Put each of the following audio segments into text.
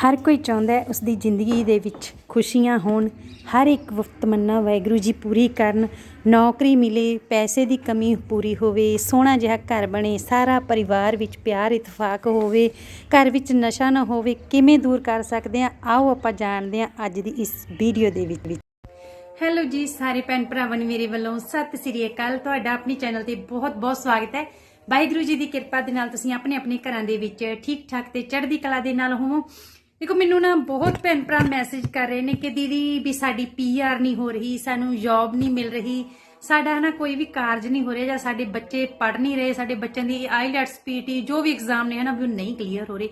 ਹਰ ਕੋਈ ਚਾਹੁੰਦਾ ਹੈ ਉਸ ਦੀ ਜ਼ਿੰਦਗੀ ਦੇ ਵਿੱਚ ਖੁਸ਼ੀਆਂ ਹੋਣ, ਹਰ ਇੱਕ ਵ- ਤਮੰਨਾ ਵਾਹਿਗੁਰੂ ਜੀ ਪੂਰੀ ਕਰਨ, ਨੌਕਰੀ ਮਿਲੇ, ਪੈਸੇ ਦੀ ਕਮੀ ਪੂਰੀ ਹੋਵੇ, ਸੋਹਣਾ ਜਿਹਾ ਘਰ ਬਣੇ, ਸਾਰਾ ਪਰਿਵਾਰ ਵਿੱਚ ਪਿਆਰ, ਇਤਫਾਕ ਹੋਵੇ, ਘਰ ਵਿੱਚ ਨਸ਼ਾ ਨਾ ਹੋਵੇ, ਕਿਵੇਂ ਦੂਰ ਕਰ ਸਕਦੇ ਹਾਂ, ਆਓ ਆਪਾਂ ਜਾਣਦੇ ਹਾਂ ਅੱਜ ਦੀ ਇਸ ਵੀਡੀਓ ਦੇ ਵਿੱਚ। ਹੈਲੋ ਜੀ, ਸਾਰੇ ਭੈਣ ਭਰਾਵਾਂ ਨੂੰ ਮੇਰੇ ਵੱਲੋਂ ਸਤਿ ਸ੍ਰੀ ਅਕਾਲ। ਤੁਹਾਡਾ ਆਪਣੇ ਚੈਨਲ ਤੇ ਬਹੁਤ ਬਹੁਤ ਸਵਾਗਤ ਹੈ। ਵਾਹਿਗੁਰੂ ਜੀ ਦੀ ਕਿਰਪਾ ਦੇ ਨਾਲ ਤੁਸੀਂ ਆਪਣੇ ਆਪਣੇ ਘਰਾਂ ਦੇ ਵਿੱਚ ਠੀਕ ਠਾਕ ਤੇ ਚੜ੍ਹਦੀ ਕਲਾ ਦੇ ਨਾਲ ਹੋਵੋ। ਦੇਖੋ, ਮੈਨੂੰ ਨਾ ਬਹੁਤ ਭੈਣ ਭਰਾ ਮੈਸੇਜ ਕਰ ਰਹੇ ਨੇ ਕਿ ਦੀਦੀ ਵੀ ਸਾਡੀ ਪੀਆਰ ਨਹੀਂ ਹੋ ਰਹੀ, ਸਾਨੂੰ ਜੌਬ ਨਹੀਂ ਮਿਲ ਰਹੀ, ਸਾਡਾ ਨਾ ਕੋਈ ਵੀ ਕਾਰਜ ਨਹੀਂ ਹੋ ਰਿਹਾ ਜਾਂ ਸਾਡੇ ਬੱਚੇ ਪੜ ਨਹੀਂ ਰਹੇ, ਸਾਡੇ ਬੱਚਿਆਂ ਦੀ ਆਈਲੈਟਸ ਪੀਟੀ ਜੋ ਵੀ ਐਗਜ਼ਾਮ ਨੇ ਹਨਾ ਵੀ ਨਹੀਂ ਕਲੀਅਰ ਹੋ ਰਹੇ।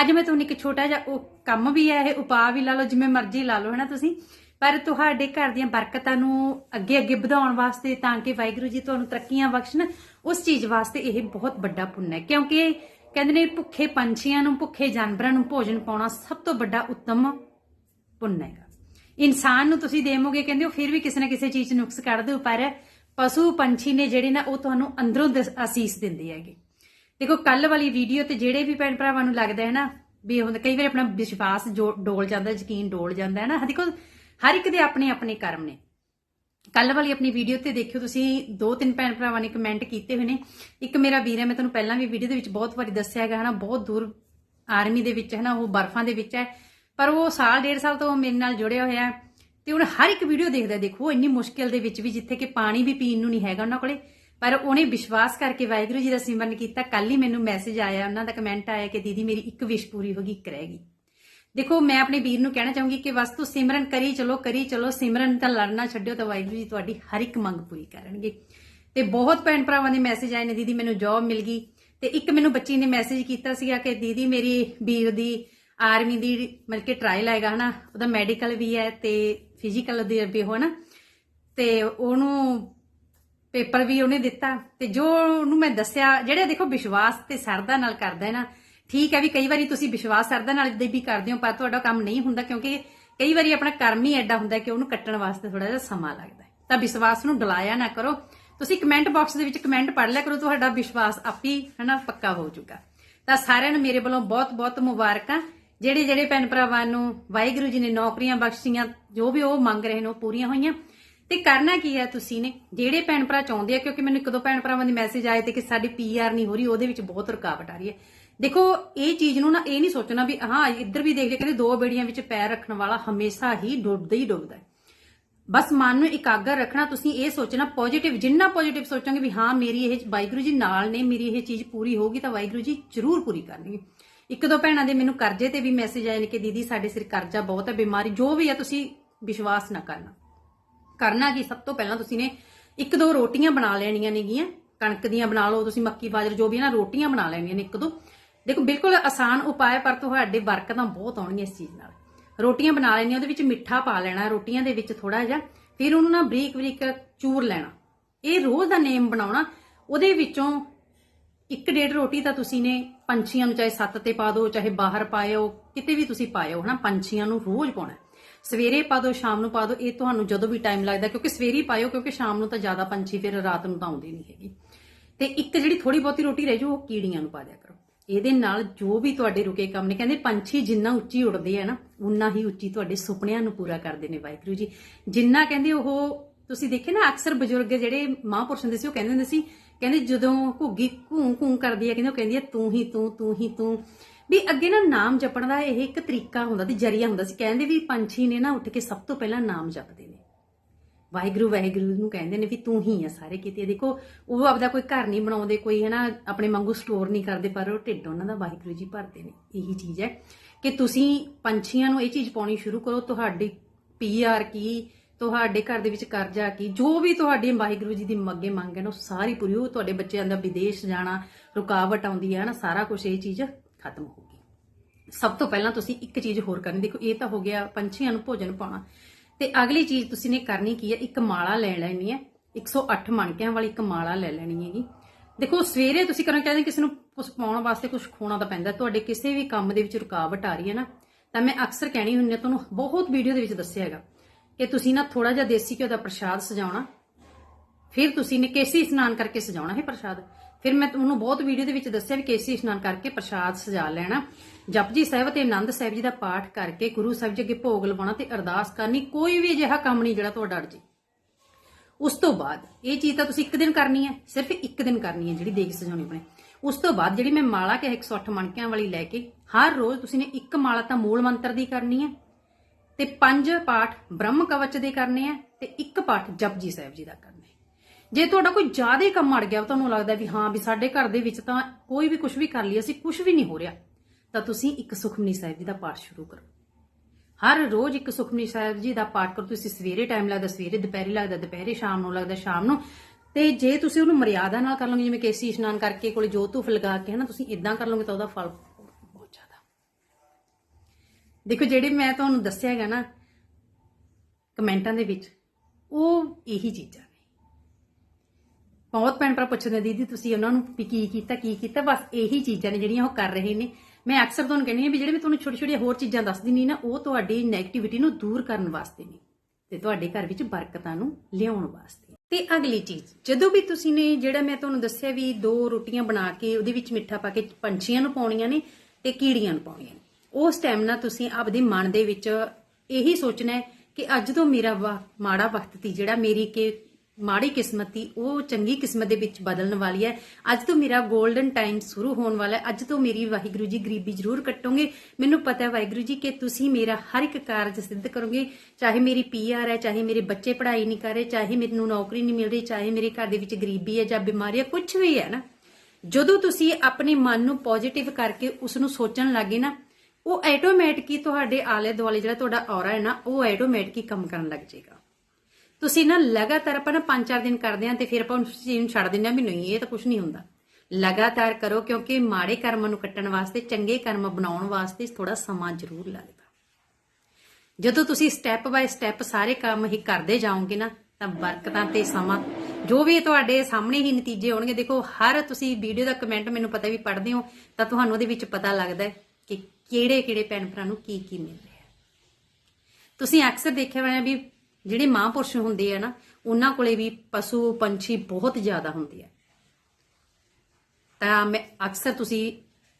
ਅੱਜ ਮੈਂ ਤੁਹਾਨੂੰ ਇੱਕ ਛੋਟਾ ਜਿਹਾ ਉਹ ਕੰਮ ਵੀ ਹੈ, ਇਹ ਉਪਾਅ ਵੀ ਲਾ ਲਓ, ਜਿਵੇਂ ਮਰਜ਼ੀ ਲਾ ਲਓ ਹਨਾ ਤੁਸੀਂ। ਪਰ ਤੁਹਾਡੇ ਘਰ ਦੀਆਂ ਬਰਕਤਾਂ ਨੂੰ ਅੱਗੇ ਅੱਗੇ ਵਧਾਉਣ ਵਾਸਤੇ, ਤਾਂ ਕਿ ਵਾਹਿਗੁਰੂ ਜੀ ਤੁਹਾਨੂੰ ਤਰੱਕੀਆਂ ਬਖਸ਼ਣ, ਉਸ ਚੀਜ਼ ਵਾਸਤੇ ਇਹ ਬਹੁਤ ਵੱਡਾ ਪੁੰਨ ਹੈ। ਕਿਉਂਕਿ ਕਹਿੰਦੇ ਨੇ ਭੁੱਖੇ ਪੰਛੀਆਂ ਨੂੰ, ਭੁੱਖੇ ਜਾਨਵਰਾਂ ਨੂੰ ਭੋਜਨ ਪਾਉਣਾ ਸਭ ਤੋਂ ਵੱਡਾ ਉੱਤਮ ਪੁੰਨ ਹੈਗਾ। ਇਨਸਾਨ ਨੂੰ ਤੁਸੀਂ ਦੇਵੋਗੇ, ਕਹਿੰਦੇ ਹੋ ਫਿਰ ਵੀ ਕਿਸੇ ਨਾ ਕਿਸੇ ਚੀਜ਼ 'ਚ ਨੁਕਸ ਕੱਢ ਦਿਓ ਪਰ ਪਸ਼ੂ ਪੰਛੀ ਨੇ ਜਿਹੜੇ ਨਾ, ਉਹ ਤੁਹਾਨੂੰ ਅੰਦਰੋਂ ਦਸ- ਅਸੀਸ ਦਿੰਦੇ ਹੈਗੇ। ਦੇਖੋ ਕੱਲ ਵਾਲੀ ਵੀਡੀਓ ਤੇ ਜਿਹੜੇ ਵੀ ਭੈਣ ਭਰਾਵਾਂ ਨੂੰ ਲੱਗਦਾ ਹੈ ਨਾ, ਵੀ ਉਹ ਕਈ ਵਾਰ ਆਪਣਾ ਵਿਸ਼ਵਾਸ ਜੋ- ਡੋਲ ਜਾਂਦਾ, ਯਕੀਨ ਡੋਲ ਜਾਂਦਾ ਹੈ ਨਾ, ਦੇਖੋ, ਹਰ ਇੱਕ ਦੇ ਆਪਣੇ ਆਪਣੇ ਕਰਮ ਨੇ। ਕੱਲ ਵਾਲੀ ਆਪਣੀ ਵੀਡੀਓ ਤੇ ਦੇਖਿਓ, ਤੁਸੀਂ ਦੋ ਤਿੰਨ ਭੈਣ ਭਰਾਵਾਂ ਨੇ ਕਮੈਂਟ ਕੀਤੇ ਹੋਏ ਨੇ। ਇੱਕ ਮੇਰਾ ਵੀਰ ਹੈ, ਮੈਂ ਤੁਹਾਨੂੰ ਪਹਿਲਾਂ ਵੀ ਵੀਡੀਓ ਦੇ ਵਿੱਚ ਬਹੁਤ ਵਾਰੀ ਦੱਸਿਆ ਹੈਗਾ, ਹਨਾ, ਬਹੁਤ ਦੂਰ ਆਰਮੀ ਦੇ ਵਿੱਚ ਹੈ ਨਾ ਉਹ ਬਰਫਾਂ ਦੇ ਵਿੱਚ ਹੈ। ਪਰ ਉਹ ਸਾਲ, ਡੇਢ ਸਾਲ ਤੋਂ ਮੇਰੇ ਨਾਲ ਜੁੜਿਆ ਹੋਇਆ ਹੈ ਤੇ ਹੁਣ ਹਰ ਇੱਕ ਵੀਡੀਓ ਦੇਖਦਾ ਦੇਖੋ ਇੰਨੀ ਮੁਸ਼ਕਿਲ ਦੇ ਵਿੱਚ ਵੀ ਜਿੱਥੇ ਕਿ ਪਾਣੀ ਵੀ ਪੀਣ ਨੂੰ ਨਹੀਂ ਹੈਗਾ ਉਹਨਾਂ ਕੋਲੇ। ਪਰ ਉਹਨੇ ਵਿਸ਼ਵਾਸ ਕਰਕੇ ਵਾਹਿਗੁਰੂ ਜੀ ਦਾ ਸਿਮਰਨ ਕੀਤਾ। ਕੱਲ ਹੀ ਮੈਨੂੰ ਮੈਸੇਜ ਆਇਆ, ਉਹਨਾਂ ਦਾ ਕਮੈਂਟ ਆਇਆ ਕਿ ਦੀਦੀ, ਮੇਰੀ ਇੱਕ ਵਿਸ਼ ਪੂਰੀ ਹੋ ਗਈ, ਇੱਕ ਰਹਿ ਗਈ। ਦੇਖੋ, ਮੈਂ ਆਪਣੇ ਵੀਰ ਨੂੰ ਕਹਿਣਾ ਚਾਹੂੰਗੀ ਕਿ ਬਸ ਤੂੰ ਸਿਮਰਨ ਕਰੀ ਚਲੋ ਕਰੀ ਚਲੋ, ਸਿਮਰਨ ਤਾਂ ਲੜਨਾ ਛੱਡਿਓ ਤਾਂ ਵਾਹਿਗੁਰੂ ਜੀ ਤੁਹਾਡੀ ਹਰ ਇੱਕ ਮੰਗ ਪੂਰੀ ਕਰਨਗੇ। ਤੇ ਬਹੁਤ ਭੈਣ ਭਰਾਵਾਂ ਦੇ ਮੈਸੇਜ ਆਏ ਨੇ, ਦੀਦੀ ਮੈਨੂੰ ਜੌਬ ਮਿਲ ਗਈ। ਤੇ ਇੱਕ ਮੈਨੂੰ ਬੱਚੀ ਨੇ ਮੈਸੇਜ ਕੀਤਾ ਸੀਗਾ ਕਿ ਦੀਦੀ ਮੇਰੀ ਵੀਰ ਦੀ ਆਰਮੀ ਦੀ ਮਤਲਬ ਕਿ ਟ੍ਰਾਇਲ ਆਏਗਾ, ਹਨਾ? ਉਹਦਾ ਮੈਡੀਕਲ ਵੀ ਹੈ ਤੇ ਫਿਜ਼ੀਕਲ ਦੇ ਵੀ ਹੋ ਨਾ ਤੇ ਉਹਨੂੰ ਪੇਪਰ ਵੀ ਉਹਨੇ ਦਿੱਤਾ। ਤੇ ਜੋ ਉਹਨੂੰ ਮੈਂ ਦੱਸਿਆ, ਜਿਹੜੇ ਦੇਖੋ ਵਿਸ਼ਵਾਸ ਤੇ ਸਰਦਾ ਨਾਲ ਕਰਦਾ ਹੈ ਨਾ ਠੀਕ ਹੈ ਵੀ ਕਈ ਵਾਰੀ ਤੁਸੀਂ ਵਿਸ਼ਵਾਸ ਸਰਦਾ ਨਾਲ ਦੇ ਵੀ ਕਰਦੇ ਹੋ, ਪਰ ਤੁਹਾਡਾ ਕੰਮ ਨਹੀਂ ਹੁੰਦਾ ਕਿਉਂਕਿ ਕਈ ਵਾਰੀ ਆਪਣਾ ਕਰਮ ਹੀ ਐਡਾ ਹੁੰਦਾ ਕਿ ਉਹਨੂੰ ਕੱਟਣ ਵਾਸਤੇ ਥੋੜਾ ਜਿਹਾ ਸਮਾਂ ਲੱਗਦਾ ਤਾਂ ਵਿਸ਼ਵਾਸ ਨੂੰ ਡਲਾਇਆ ਨਾ ਕਰੋ। ਤੁਸੀਂ ਕਮੈਂਟ ਬਾਕਸ ਦੇ ਵਿੱਚ ਕਮੈਂਟ ਪੜ੍ਹ ਲਿਆ ਕਰੋ, ਤੁਹਾਡਾ ਵਿਸ਼ਵਾਸ ਆਪੀ ਹਨਾ, ਪੱਕਾ ਹੋ ਜਾਊਗਾ। ਤਾਂ ਸਾਰਿਆਂ ਨੂੰ ਮੇਰੇ ਵੱਲੋਂ ਬਹੁਤ-ਬਹੁਤ ਮੁਬਾਰਕਾਂ। ਜਿਹੜੇ ਜਿਹੜੇ ਭੈਣ ਭਰਾਵਾਂ ਨੂੰ ਵਾਹਿਗੁਰੂ ਜੀ ਨੇ ਨੌਕਰੀਆਂ ਬਖਸ਼ੀਆਂ, ਜੋ ਵੀ ਉਹ ਮੰਗ ਰਹੇ ਨੇ, ਉਹ ਪੂਰੀਆਂ ਹੋਈਆਂ। ਤੇ ਕਰਨਾ ਕੀ ਹੈ ਤੁਸੀਂ ਨੇ? ਜਿਹੜੇ ਭੈਣ ਭਰਾ ਚਾਹੁੰਦੇ ਆ, ਕਿਉਂਕਿ ਮੈਨੂੰ ਇੱਕ ਦੋ ਭੈਣ ਭਰਾਵਾਂ ਦੇ ਮੈਸੇਜ ਆਏ ਤੇ ਕਿ ਸਾਡੀ ਪੀਆਰ ਨਹੀਂ ਹੋ ਰਹੀ, ਉਹਦੇ ਵਿੱਚ ਬਹੁਤ ਰੁਕਾਵਟ ਆ ਰਹੀ ਹੈ। ਦੇਖੋ, ਇਹ ਚੀਜ਼ ਨੂੰ ਨਾ ਇਹ ਨਹੀਂ ਸੋਚਣਾ ਵੀ, ਹਾਂ, ਇੱਧਰ ਵੀ ਦੇਖ ਲਿਆ ਕਹਿੰਦੇ ਦੋ ਬੇੜੀਆਂ ਵਿੱਚ ਪੈਰ ਰੱਖਣ ਵਾਲਾ ਹਮੇਸ਼ਾ ਹੀ ਡੁੱਬਦਾ ਹੀ ਡੁੱਬਦਾ ਹੈ। ਬਸ ਮਨ ਨੂੰ ਇਕਾਗਰ ਰੱਖਣਾ, ਤੁਸੀਂ ਇਹ ਸੋਚਣਾ ਪੋਜ਼ਿਟਿਵ ਜਿੰਨਾ ਪੋਜ਼ਿਟਿਵ ਸੋਚੋਗੇ ਵੀ, ਹਾਂ, ਮੇਰੀ ਇਹ ਵਾਹਿਗੁਰੂ ਜੀ ਨਾਲ ਨੇ, ਮੇਰੀ ਇਹ ਚੀਜ਼ ਪੂਰੀ ਹੋਊਗੀ, ਤਾਂ ਵਾਹਿਗੁਰੂ ਜੀ ਜ਼ਰੂਰ ਪੂਰੀ ਕਰਨਗੇ। ਇੱਕ ਦੋ ਭੈਣਾਂ ਦੇ ਮੈਨੂੰ ਕਰਜ਼ੇ ਤੇ ਵੀ ਮੈਸੇਜ ਆਏ ਨੇ ਕਿ, ਦੀਦੀ, ਸਾਡੇ ਸਿਰ ਕਰਜ਼ਾ ਬਹੁਤ ਹੈ, ਬਿਮਾਰੀ, ਜੋ ਵੀ ਹੈ ਤੁਸੀਂ ਵਿਸ਼ਵਾਸ ਨਾ ਕਰਨਾ। ਕਰਨਾ ਕੀ? ਸਭ ਤੋਂ ਪਹਿਲਾਂ ਤੁਸੀਂ ਨੇ ਇੱਕ ਦੋ ਰੋਟੀਆਂ ਬਣਾ ਲੈਣੀਆਂ ਨੇਗੀਆਂ, ਕਣਕ ਦੀਆਂ ਬਣਾ ਲਓ, ਤੁਸੀਂ ਮੱਕੀ, ਬਾਜਰ, ਜੋ ਵੀ ਹੈ ਨਾ, ਰੋਟੀਆਂ ਬਣਾ ਲੈਣੀਆਂ ਨੇ ਇੱਕ ਦੋ। ਦੇਖੋ, ਬਿਲਕੁਲ ਆਸਾਨ ਉਪਾਅ ਪਰ ਤੁਹਾਡੇ ਬਰਕਤਾਂ ਬਹੁਤ ਆਉਣਗੀਆਂ ਇਸ ਚੀਜ਼ ਨਾਲ। ਰੋਟੀਆਂ ਬਣਾ ਲੈਣੀਆਂ ਉਹਦੇ ਵਿੱਚ ਮਿੱਠਾ ਪਾ ਲੈਣਾ, ਰੋਟੀਆਂ ਦੇ ਵਿੱਚ ਥੋੜਾ ਜਿਹਾ, ਫਿਰ ਉਹਨੂੰ ਨਾ ਬਰੀਕ ਬਰੀਕ ਚੂਰ ਲੈਣਾ। ਇਹ ਰੋਜ਼ ਦਾ ਨੇਮ ਬਣਾਉਣਾ, ਉਹਦੇ ਵਿੱਚੋਂ ਇੱਕ ਡੇਢ ਰੋਟੀ ਤਾਂ ਤੁਸੀਂ ਨੇ ਪੰਛੀਆਂ ਨੂੰ ਚਾਹੇ ਸੱਤ ਤੇ ਪਾ ਦਿਓ, ਚਾਹੇ ਬਾਹਰ ਪਾਇਓ, ਕਿਤੇ ਵੀ ਤੁਸੀਂ ਪਾਇਓ, ਹਨਾ, ਪੰਛੀਆਂ ਨੂੰ ਰੋਜ਼ ਪਾਉਣਾ। ਸਵੇਰੇ ਪਾ ਦਿਓ, ਸ਼ਾਮ ਨੂੰ ਪਾ ਦਿਓ, ਇਹ ਤੁਹਾਨੂੰ ਜਦੋਂ ਵੀ ਟਾਈਮ ਲੱਗਦਾ, ਕਿਉਂਕਿ ਸਵੇਰੇ ਹੀ ਪਾਇਓ, ਕਿਉਂਕਿ ਸ਼ਾਮ ਨੂੰ ਤਾਂ ਜ਼ਿਆਦਾ ਪੰਛੀ ਫਿਰ ਰਾਤ ਨੂੰ ਤਾਂ ਆਉਂਦੇ ਨਹੀਂ ਹੈਗੇ। ਤੇ ਇੱਕ ਜਿਹੜੀ ਥੋੜੀ ਬਹੁਤੀ ਰੋਟੀ ਰਹਿ ਜੂ, ਉਹ ਕੀੜੀਆਂ ਨੂੰ ਪਾ ਦਿਆ ਕਰੋ। ਇਹਦੇ ਨਾਲ ਜੋ ਵੀ ਤੁਹਾਡੇ ਰੁਕੇ ਕੰਮ ਨੇ, ਕਹਿੰਦੇ ਪੰਛੀ ਜਿੰਨਾ ਉੱਚੀ ਉੱਡਦੇ ਆ ਨਾ, ਉਨਾ ਹੀ ਉੱਚੀ ਤੁਹਾਡੇ ਸੁਪਨਿਆਂ ਨੂੰ ਪੂਰਾ ਕਰਦੇ ਨੇ ਵਾਹਿਗੁਰੂ ਜੀ। ਜਿੰਨਾ ਕਹਿੰਦੇ ਉਹ, ਤੁਸੀਂ ਦੇਖੇ ਨਾ, ਅਕਸਰ ਬਜ਼ੁਰਗ ਜਿਹੜੇ ਮਹਾਂਪੁਰਸ਼ ਹੁੰਦੇ ਸੀ, ਉਹ ਕਹਿੰਦੇ ਹੁੰਦੇ ਸੀ, ਕਹਿੰਦੇ ਜਦੋਂ ਘੁੱਗੀ ਘੂੰ ਘੂੰ ਕਰਦੀ ਹੈ ਕਹਿੰਦੇ ਉਹ ਕਹਿੰਦੀ ਹੈ ਤੂੰ ਹੀ, ਤੂੰ ਤੂੰ ਹੀ, ਤੂੰ। ਵੀ ਅੱਗੇ ਨਾ ਨਾਮ ਜਪਣ ਦਾ ਇਹ ਇੱਕ ਤਰੀਕਾ ਹੁੰਦਾ ਤੇ ਜਰੀਆ ਹੁੰਦਾ ਸੀ। ਕਹਿੰਦੇ ਵੀ ਪੰਛੀ ਨੇ ਨਾ ਉੱਠ ਕੇ ਸਭ ਤੋਂ ਪਹਿਲਾਂ ਨਾਮ ਜਪਦੇ ਨੇ। ਵਾਹਿਗੁਰੂ ਵਾਹਿਗੁਰੂ ਨੂੰ ਕਹਿੰਦੇ ਨੇ ਵੀ ਤੂੰ ਹੀ ਆ ਸਾਰੇ ਕਿਤੇ। ਦੇਖੋ, ਉਹ ਆਪਦਾ ਕੋਈ ਘਰ ਨਹੀਂ ਬਣਾਉਂਦੇ, ਕੋਈ ਹੈ ਆਪਣੇ ਵਾਂਗੂ ਸਟੋਰ ਨਹੀਂ ਕਰਦੇ, ਪਰ ਉਹ ਢਿੱਡ ਉਹਨਾਂ ਦਾ ਵਾਹਿਗੁਰੂ ਜੀ ਭਰਦੇ ਨੇ। ਇਹੀ ਚੀਜ਼ ਹੈ ਕਿ ਤੁਸੀਂ ਪੰਛੀਆਂ ਨੂੰ ਇਹ ਚੀਜ਼ ਪਾਉਣੀ ਸ਼ੁਰੂ ਕਰੋ, ਤੁਹਾਡੀ ਪੀਆਰ ਕੀ, ਤੁਹਾਡੇ ਘਰ ਦੇ ਵਿੱਚ ਕਰਜ਼ਾ ਕੀ, ਜੋ ਵੀ ਤੁਹਾਡੀ ਵਾਹਿਗੁਰੂ ਜੀ ਦੀ ਮੱਗੇ ਮੰਗ ਹੈ ਨਾ, ਉਹ ਸਾਰੀ ਪੂਰੀ ਹੋ, ਤੁਹਾਡੇ ਬੱਚਿਆਂ ਦਾ ਵਿਦੇਸ਼ ਜਾਣਾ, ਰੁਕਾਵਟ ਆਉਂਦੀ ਹੈ ਨਾ, ਸਾਰਾ ਕੁਝ ਇਹ ਚੀਜ਼ ਖਤਮ ਹੋਊਗੀ ਸਭ ਤੋਂ ਪਹਿਲਾਂ ਤੁਸੀਂ ਇੱਕ ਚੀਜ਼ ਹੋਰ ਕਰਨੀ, ਦੇਖੋ, ਇਹ ਤਾਂ ਹੋ ਗਿਆ ਪੰਛੀਆਂ ਨੂੰ ਭੋਜਨ ਪਾਉਣਾ। ਤੇ ਅਗਲੀ ਚੀਜ਼ ਤੁਸੀਂ ਨੇ ਕਰਨੀ ਕੀ ਹੈ? ਇੱਕ ਮਾਲਾ ਲੈ ਲੈਣੀ ਹੈ। 108 ਮਣਕਿਆਂ ਵਾਲੀ ਇੱਕ ਮਾਲਾ ਲੈ ਲੈਣੀ ਹੈਗੀ ਦੇਖੋ, ਸਵੇਰੇ ਤੁਸੀਂ ਕਰਨਾ ਚਾਹੁੰਦੇ ਕਿਸੇ ਨੂੰ ਕੁਝ ਪਾਉਣ ਵਾਸਤੇ ਕੁਝ ਖੋਣਾ ਤਾਂ ਪੈਂਦਾ। ਤੁਹਾਡੇ ਕਿਸੇ ਵੀ ਕੰਮ ਦੇ ਵਿੱਚ ਰੁਕਾਵਟ ਆ ਰਹੀ ਹੈ ਨਾ, ਤਾਂ ਮੈਂ ਅਕਸਰ ਕਹਿਣੀ ਹੁੰਦੀ ਹਾਂ, ਤੁਹਾਨੂੰ ਬਹੁਤ ਵੀਡੀਓ ਦੇ ਵਿੱਚ ਦੱਸਿਆ ਹੈਗਾ ਕਿ ਤੁਸੀਂ ਨਾ ਥੋੜਾ ਜਿਹਾ ਦੇਸੀ ਘਿਓ ਦਾ ਪ੍ਰਸ਼ਾਦ ਸਜਾਉਣਾ, ਫਿਰ ਤੁਸੀਂ ਨੇ ਕੇਸੀ ਇਸ਼ਨਾਨ ਕਰਕੇ ਸਜਾਉਣਾ ਹੈ ਪ੍ਰਸ਼ਾਦ। ਫਿਰ ਮੈਂ ਤੁਹਾਨੂੰ ਬਹੁਤ ਵੀਡੀਓ ਦੇ ਵਿੱਚ ਦੱਸਿਆ ਵੀ ਕੇਸੀ ਇਸ਼ਨਾਨ ਕਰਕੇ ਪ੍ਰਸ਼ਾਦ ਸਜਾ ਲੈਣਾ। ਜਪਜੀ ਸਾਹਿਬ ਤੇ ਆਨੰਦ ਸਾਹਿਬ ਜੀ ਦਾ ਪਾਠ ਕਰਕੇ ਗੁਰੂ ਸਾਹਿਬ ਜੀ ਅੱਗੇ ਭੋਗ ਲਵਾਉਣਾ ਤੇ ਅਰਦਾਸ ਕਰਨੀ ਕੋਈ ਵੀ ਅਜਿਹਾ ਕੰਮ ਨਹੀਂ ਜਿਹੜਾ ਤੁਹਾਡਾ ਅੜ ਜੇ ਉਸ ਤੋਂ ਬਾਅਦ ਇਹ ਚੀਜ਼ ਤਾਂ ਤੁਸੀਂ ਇੱਕ ਦਿਨ ਕਰਨੀ ਹੈ, ਸਿਰਫ ਇੱਕ ਦਿਨ ਕਰਨੀ ਹੈ ਜਿਹੜੀ ਦੇਖ ਸਜਾਉਣੀ ਆਪਣੇ। ਉਸ ਤੋਂ ਬਾਅਦ ਜਿਹੜੀ ਮੈਂ ਮਾਲਾ ਕਿ 108 ਮਣਕਿਆਂ ਵਾਲੀ ਲੈ ਕੇ, ਹਰ ਰੋਜ਼ ਤੁਸੀਂ ਨੇ ਇੱਕ ਮਾਲਾ ਤਾਂ ਮੂਲ ਮੰਤਰ ਦੀ ਕਰਨੀ ਹੈ ਤੇ ਪੰਜ ਪਾਠ ਬ੍ਰਹਮ ਕਵਚ ਦੇ ਕਰਨੇ ਆ ਤੇ ਇੱਕ ਪਾਠ ਜਪਜੀ ਸਾਹਿਬ ਜੀ ਦਾ ਕਰਨਾ ਜੇ ਤੁਹਾਡਾ ਕੋਈ ਜ਼ਿਆਦਾ ਹੀ ਕੰਮ ਅੜ ਗਿਆ, ਤੁਹਾਨੂੰ ਲੱਗਦਾ ਵੀ ਹਾਂ ਵੀ ਸਾਡੇ ਘਰ ਦੇ ਵਿੱਚ ਤਾਂ ਕੋਈ ਵੀ ਕੁਝ ਵੀ ਕਰ ਲਈ, ਅਸੀਂ ਕੁਝ ਵੀ ਨਹੀਂ ਹੋ ਰਿਹਾ, ਤਾਂ ਤੁਸੀਂ ਇੱਕ ਸੁਖਮਨੀ ਸਾਹਿਬ ਜੀ ਦਾ ਪਾਠ ਸ਼ੁਰੂ ਕਰੋ। ਹਰ ਰੋਜ਼ ਇੱਕ ਸੁਖਮਨੀ ਸਾਹਿਬ ਜੀ ਦਾ ਪਾਠ ਕਰੋ। ਤੁਸੀਂ ਸਵੇਰੇ ਟਾਈਮ ਲੱਗਦਾ, ਸਵੇਰੇ ਦੁਪਹਿਰੇ ਲੱਗਦਾ, ਦੁਪਹਿਰੇ ਸ਼ਾਮ ਨੂੰ ਲੱਗਦਾ, ਸ਼ਾਮ ਨੂੰ। ਤੇ ਜੇ ਤੁਸੀਂ ਉਹਨੂੰ ਮਰਿਆਦਾ ਨਾਲ ਕਰ ਲਓਗੇ, ਜਿਵੇਂ ਕੇਸੀ ਇਸ਼ਨਾਨ ਕਰਕੇ ਕੋਲੇ ਜੋ ਧੂਫ ਲਗਾ ਕੇ ਹਨਾ, ਤੁਸੀਂ ਇਦਾਂ ਕਰ ਲਓਗੇ ਤਾਂ ਉਹਦਾ ਫਲ ਬਹੁਤ ਜ਼ਿਆਦਾ। ਦੇਖੋ, ਜਿਹੜੇ ਮੈਂ ਤੁਹਾਨੂੰ ਦੱਸਿਆ ਹੈਗਾ ਨਾ, ਕਮੈਂਟਾਂ ਦੇ ਵਿੱਚ, ਉਹ ਇਹੀ ਚੀਜ਼ਾਂ ਬਹੁਤ ਭੈਣ ਭਰਾ ਪੁੱਛਦੇ, ਦੀਦੀ, ਤੁਸੀਂ ਉਹਨਾਂ ਨੂੰ ਵੀ ਕੀ ਕੀਤਾ ਕੀ ਕੀਤਾ? ਬਸ ਇਹੀ ਚੀਜ਼ਾਂ ਨੇ ਜਿਹੜੀਆਂ ਉਹ ਕਰ ਰਹੇ ਨੇ। ਮੈਂ ਅਕਸਰ ਤੁਹਾਨੂੰ ਕਹਿੰਦੀ ਹਾਂ ਵੀ ਜਿਹੜੇ ਮੈਂ ਤੁਹਾਨੂੰ ਛੋਟੀ ਛੋਟੀਆਂ ਹੋਰ ਚੀਜ਼ਾਂ ਦੱਸਦੀ ਨਹੀਂ ਨਾ, ਉਹ ਤੁਹਾਡੀ ਨੈਗੇਟਿਵਿਟੀ ਨੂੰ ਦੂਰ ਕਰਨ ਵਾਸਤੇ ਨੇ ਤੇ ਤੁਹਾਡੇ ਘਰ ਵਿੱਚ ਬਰਕਤਾਂ ਨੂੰ ਲਿਆਉਣ ਵਾਸਤੇ। ਤੇ ਅਗਲੀ ਚੀਜ਼, ਜਦੋਂ ਵੀ ਤੁਸੀਂ ਨੇ ਜਿਹੜਾ ਮੈਂ ਤੁਹਾਨੂੰ ਦੱਸਿਆ ਵੀ ਦੋ ਰੋਟੀਆਂ ਬਣਾ ਕੇ ਉਹਦੇ ਵਿੱਚ ਮਿੱਠਾ ਪਾ ਕੇ ਪੰਛੀਆਂ ਨੂੰ ਪਾਉਣੀਆਂ ਨੇ ਤੇ ਕੀੜੀਆਂ ਨੂੰ ਪਾਉਣੀਆਂ ਨੇ, ਉਸ ਟਾਈਮ ਨਾਲ ਤੁਸੀਂ ਆਪਦੇ ਮਨ ਦੇ ਵਿੱਚ ਇਹੀ ਸੋਚਣਾ ਹੈ ਕਿ ਅੱਜ ਤੋਂ ਮੇਰਾ ਵਾ- ਮਾੜਾ ਵਕਤ ਸੀ ਜਿਹੜਾ ਮੇਰੀ ਕਿ ਮਾੜੀ ਕਿਸਮਤ ਤੀ ਉਹ ਚੰਗੀ ਕਿਸਮਤ ਦੇ ਵਿੱਚ ਬਦਲਣ ਵਾਲੀ ਹੈ। ਅੱਜ ਤੋਂ ਮੇਰਾ 골ਡਨ ਟਾਈਮ ਸ਼ੁਰੂ ਹੋਣ ਵਾਲਾ ਹੈ। ਅੱਜ ਤੋਂ ਮੇਰੀ ਵਾਹਿਗੁਰੂ ਜੀ ਗਰੀਬੀ ਜ਼ਰੂਰ ਕੱਟੋਗੇ। ਮੈਨੂੰ ਪਤਾ ਹੈ ਵਾਹਿਗੁਰੂ ਜੀ ਕਿ ਤੁਸੀਂ ਮੇਰਾ ਹਰ ਇੱਕ ਕਾਰਜ ਸਿੱਧ ਕਰੋਗੇ। ਚਾਹੇ ਮੇਰੀ ਪੀਆਰ ਹੈ, ਚਾਹੇ ਮੇਰੇ ਬੱਚੇ ਪੜ੍ਹਾਈ ਨਹੀਂ ਕਰ ਰਹੇ, ਚਾਹੇ ਮੈਨੂੰ ਨੌਕਰੀ ਨਹੀਂ ਮਿਲ ਰਹੀ, ਚਾਹੇ ਮੇਰੇ ਘਰ ਦੇ ਵਿੱਚ ਗਰੀਬੀ ਹੈ ਜਾਂ ਬਿਮਾਰੀ ਹੈ ਕੁਝ ਵੀ ਹੈ ਨਾ। ਜਦੋਂ ਤੁਸੀਂ ਆਪਣੇ ਮਨ ਨੂੰ ਪੋਜ਼ਿਟਿਵ ਕਰਕੇ ਉਸ ਨੂੰ ਸੋਚਣ ਲੱਗੇ ਨਾ, ਉਹ ਆਟੋਮੈਟਿਕ ਹੀ ਤੁਹਾਡੇ ਆਲੇ ਦੁਆਲੇ ਜਿਹੜਾ ਤੁਹਾਡਾ ਔਰਾ ਹੈ ਨਾ, ਉਹ ਆਟੋਮੈਟਿਕ ਹੀ ਕੰਮ ਕਰਨ ਲੱਗ ਜਾਏਗਾ। ਤੁਸੀਂ ਨਾ ਲਗਾਤਾਰ ਆਪਾਂ ਨਾ 5-4 ਦਿਨ ਕਰਦੇ ਆਂ ਤੇ ਫਿਰ ਆਪਾਂ ਉਸ ਚੀਜ਼ ਨੂੰ ਛੱਡ ਦਿੰਦੇ ਆਂ ਵੀ ਨਹੀਂ, ਇਹ ਤਾਂ ਕੁਝ ਨਹੀਂ ਹੁੰਦਾ। ਲਗਾਤਾਰ ਕਰੋ ਕਿਉਂਕਿ ਮਾੜੇ ਕਰਮਾਂ ਨੂੰ ਕੱਟਣ ਵਾਸਤੇ, ਚੰਗੇ ਕਰਮ ਬਣਾਉਣ ਵਾਸਤੇ ਥੋੜਾ ਸਮਾਂ ਜ਼ਰੂਰ ਲੱਗਦਾ। ਜਦੋਂ ਤੁਸੀਂ ਸਟੈਪ ਬਾਏ ਸਟੈਪ ਸਾਰੇ ਕੰਮ ਹੀ ਕਰਦੇ ਜਾਓਗੇ ਨਾ, ਤਾਂ ਬਰਕਤਾਂ ਤੇ ਸਮਾਂ, ਜੋ ਵੀ ਤੁਹਾਡੇ ਸਾਹਮਣੇ ਹੀ ਨਤੀਜੇ ਹੋਣਗੇ ਦੇਖੋ ਹਰ ਤੁਸੀਂ ਵੀਡੀਓ ਦਾ ਕਮੈਂਟ ਮੈਨੂੰ ਪਤਾ ਵੀ ਪੜ੍ਹਦੇ ਹੋ, ਤਾਂ ਤੁਹਾਨੂੰ ਉਹਦੇ ਵਿੱਚ ਪਤਾ ਲੱਗਦਾ ਹੈ ਕਿ ਕਿਹੜੇ ਕਿਹੜੇ ਭੈਣ ਭਰਾ ਨੂੰ ਕੀ ਕੀ ਮਿਲ ਰਿਹਾ ਤੁਸੀਂ ਅਕਸਰ ਦੇਖਿਆ ਹੋਣਾ ਵੀ ਜਿਹੜੇ ਮਹਾਂਪੁਰਸ਼ ਹੁੰਦੇ ਆ ਨਾ, ਉਹਨਾਂ ਕੋਲੇ ਵੀ ਪਸ਼ੂ ਪੰਛੀ ਬਹੁਤ ਜ਼ਿਆਦਾ ਹੁੰਦੇ ਆ। ਤਾਂ ਮੈਂ ਅਕਸਰ ਤੁਸੀਂ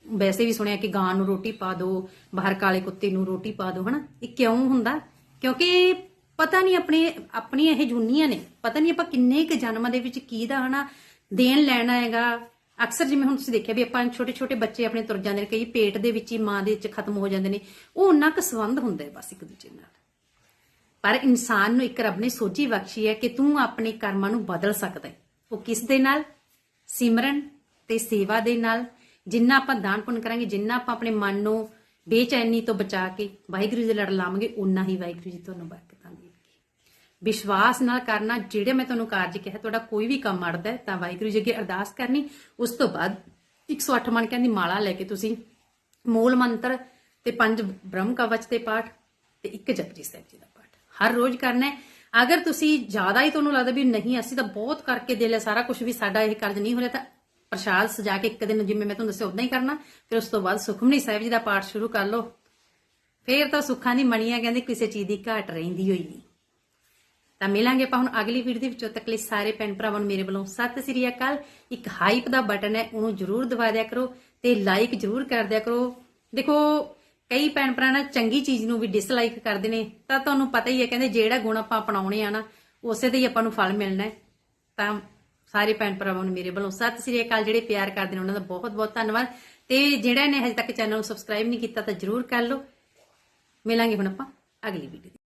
ਵੈਸੇ ਵੀ ਸੁਣਿਆ ਕਿ ਗਾਂ ਨੂੰ ਰੋਟੀ ਪਾ ਦਿਓ ਬਾਹਰ ਕਾਲੇ ਕੁੱਤੇ ਨੂੰ ਰੋਟੀ ਪਾ ਦਿਓ ਹਨਾ? ਇਹ ਕਿਉਂ ਹੁੰਦਾ? ਕਿਉਂਕਿ ਪਤਾ ਨਹੀਂ ਆਪਣੇ ਆਪਣੀਆਂ ਇਹ ਜੁਨੀਆਂ ਨੇ, ਪਤਾ ਨਹੀਂ ਆਪਾਂ ਕਿੰਨੇ ਕੁ ਜਨਮਾਂ ਦੇ ਵਿੱਚ ਕੀ ਦਾ, ਹਨਾ, ਦੇਣ ਲੈਣਾ ਹੈਗਾ। ਅਕਸਰ ਜਿਵੇਂ ਹੁਣ ਤੁਸੀਂ ਦੇਖਿਆ ਵੀ ਆਪਾਂ ਛੋਟੇ ਛੋਟੇ ਬੱਚੇ ਆਪਣੇ ਤੁਰ ਜਾਂਦੇ ਨੇ, ਕਈ ਪੇਟ ਦੇ ਵਿੱਚ ਹੀ ਮਾਂ ਦੇ ਵਿੱਚ ਖਤਮ ਹੋ ਜਾਂਦੇ ਨੇ, ਉਹ ਉਹਨਾਂ ਕੁ ਸੰਬੰਧ ਹੁੰਦਾ ਹੈ ਬਸ ਇੱਕ ਦੂਜੇ ਨਾਲ। ਪਰ ਇਨਸਾਨ ਨੂੰ ਇੱਕ ਰੱਬ ਨੇ ਸੋਝੀ ਬਖਸ਼ੀ ਹੈ ਕਿ ਤੂੰ ਆਪਣੇ ਕਰਮਾਂ ਨੂੰ ਬਦਲ ਸਕਦਾ ਹੈ। ਉਹ ਕਿਸ ਦੇ ਨਾਲ? ਸਿਮਰਨ ਤੇ ਸੇਵਾ ਦੇ ਨਾਲ। ਜਿੰਨਾ ਆਪਾਂ ਦਾਨ ਪੁੰਨ ਕਰਾਂਗੇ, ਜਿੰਨਾ ਆਪਾਂ ਆਪਣੇ ਮਨ ਨੂੰ ਬੇਚੈਨੀ ਤੋਂ ਬਚਾ ਕੇ ਵਾਹਿਗੁਰੂ ਜੀ ਲੜ ਲਾਵਾਂਗੇ ਉਨਾ ਹੀ ਵਾਹਿਗੁਰੂ ਜੀ ਤੁਹਾਨੂੰ ਬਰਕਤਾਂ ਦੇਣਗੇ। ਵਿਸ਼ਵਾਸ ਨਾਲ ਕਰਨਾ, ਜਿਹੜੇ ਮੈਂ ਤੁਹਾਨੂੰ ਕਾਰਜ ਕਿਹਾ, ਤੁਹਾਡਾ ਕੋਈ ਵੀ ਕੰਮ ਅੜਦਾ ਤਾਂ ਵਾਹਿਗੁਰੂ ਜੀ ਅੱਗੇ ਅਰਦਾਸ ਕਰਨੀ। ਉਸ ਤੋਂ ਬਾਅਦ 108 ਮਣਕਿਆਂ ਦੀ ਮਾਲਾ ਲੈ ਕੇ ਤੁਸੀਂ ਮੂਲ ਮੰਤਰ ਤੇ ਪੰਜ ਬ੍ਰਹਮ ਕਵਚ ਤੇ ਪਾਠ ਤੇ ਇੱਕ ਜਪਜੀ ਸਾਹਿਬ ਜੀ ਦਾ। ਹਰ ਰੋਜ਼ ਕਰਨਾ ਹੈ। ਅਗਰ ਤੁਸੀਂ ਜ਼ਿਆਦਾ ਹੀ ਤੁਹਾਨੂੰ ਲੱਗਦਾ ਵੀ ਨਹੀਂ, ਅਸੀਂ ਤਾਂ ਬਹੁਤ ਕਰਕੇ ਦੇ ਲਿਆ, ਸਾਰਾ ਕੁਝ ਵੀ ਸਾਡਾ ਇਹ ਕਾਰਜ ਨਹੀਂ ਹੋ ਰਿਹਾ, ਤਾਂ ਪ੍ਰਸ਼ਾਦ ਸਜਾ ਕੇ ਇੱਕ ਦਿਨ ਜਿਵੇਂ ਮੈਂ ਤੁਹਾਨੂੰ ਦੱਸਿਆ ਉਦਾਂ ਹੀ ਕਰਨਾ। ਫਿਰ ਉਸ ਤੋਂ ਬਾਅਦ ਸੁਖਮਨੀ ਸਾਹਿਬ ਜੀ ਦਾ ਪਾਠ ਸ਼ੁਰੂ ਕਰ ਲਓ। ਫੇਰ ਤਾਂ ਸੁੱਖਾਂ ਦੀ ਮਣੀਆਂ ਕਹਿੰਦੇ ਕਿਸੇ ਚੀਜ਼ ਦੀ ਘਾਟ ਰਹਿੰਦੀ ਹੋਈ ਨਹੀਂ। ਤਾਂ ਮਿਲਾਂਗੇ ਆਪਾਂ ਹੁਣ ਅਗਲੀ ਵੀਡੀਓ ਦੇ ਵਿੱਚੋਂ। ਤੱਕ ਲਈ ਸਾਰੇ ਭੈਣ ਭਰਾਵਾਂ ਨੂੰ ਮੇਰੇ ਵੱਲੋਂ ਸਤਿ ਸ੍ਰੀ ਅਕਾਲ। ਇੱਕ ਹਾਈਪ ਦਾ ਬਟਨ ਹੈ, ਉਹਨੂੰ ਜਰੂਰ ਦਬਾ ਦਿਆ ਕਰੋ ਤੇ ਲਾਈਕ ਜਰੂਰ ਕਰ ਦਿਆ ਕਰੋ। ਦੇਖੋ ਕਈ ਭੈਣ ਭਰਾ ਨਾ ਚੰਗੀ ਚੀਜ਼ ਨੂੰ ਵੀ ਡਿਸਲਾਈਕ ਕਰਦੇ ਨੇ, ਤਾਂ ਤੁਹਾਨੂੰ ਪਤਾ ਹੀ ਹੈ, ਕਹਿੰਦੇ ਜਿਹੜਾ ਗੁਣ ਆਪਾਂ ਅਪਣਾਉਣੇ ਆ ਨਾ, ਉਸੇ ਦੇ ਹੀ ਆਪਾਂ ਨੂੰ ਫਲ ਮਿਲਣਾ ਹੈ। ਤਾਂ ਸਾਰੇ ਭੈਣ ਭਰਾਵਾਂ ਨੂੰ ਮੇਰੇ ਵੱਲੋਂ ਸਤਿ ਸ੍ਰੀ ਅਕਾਲ, ਜਿਹੜੇ ਪਿਆਰ ਕਰਦੇ ਨੇ ਉਹਨਾਂ ਦਾ ਬਹੁਤ ਬਹੁਤ ਧੰਨਵਾਦ। ਤੇ ਜਿਹੜਾ ਨੇ ਹਜੇ ਤੱਕ ਚੈਨਲ ਨੂੰ ਸਬਸਕ੍ਰਾਈਬ ਨਹੀਂ ਕੀਤਾ ਤਾਂ ਜਰੂਰ ਕਰ ਲਓ। ਮਿਲਾਂਗੇ ਹੁਣ ਆਪਾਂ ਅਗਲੀ ਵੀਡੀਓ